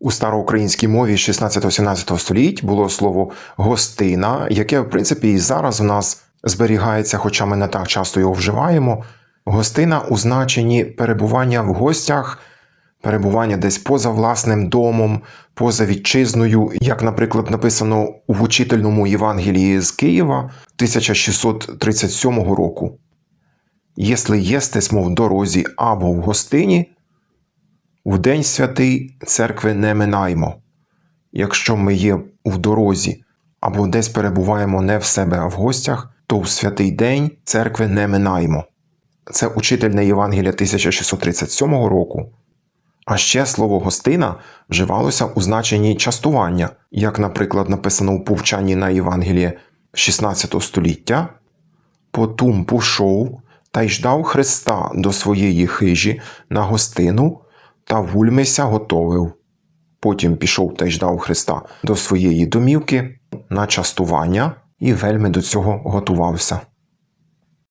У староукраїнській мові 16-17 століть було слово гостина, яке, в принципі, і зараз у нас зберігається, хоча ми не так часто його вживаємо. Гостина у значенні перебування в гостях, перебування десь поза власним домом, поза вітчизною, як, наприклад, написано в учительному Євангелії з Києва 1637 року. Єсли єстесь, мов в дорозі або в гостині, в день святий церкви не минаймо. Якщо ми є в дорозі або десь перебуваємо не в себе, а в гостях, то в святий день церкви не минаймо. Це учительне Євангелія 1637 року. А ще слово гостина вживалося у значенні частування, як, наприклад, написано у повчанні на Євангеліє 16 століття. Потум пішов та й ждав Христа до своєї хижі на гостину та вульмися готовив. Потім пішов та й ждав Христа до своєї домівки на частування і вельми до цього готувався.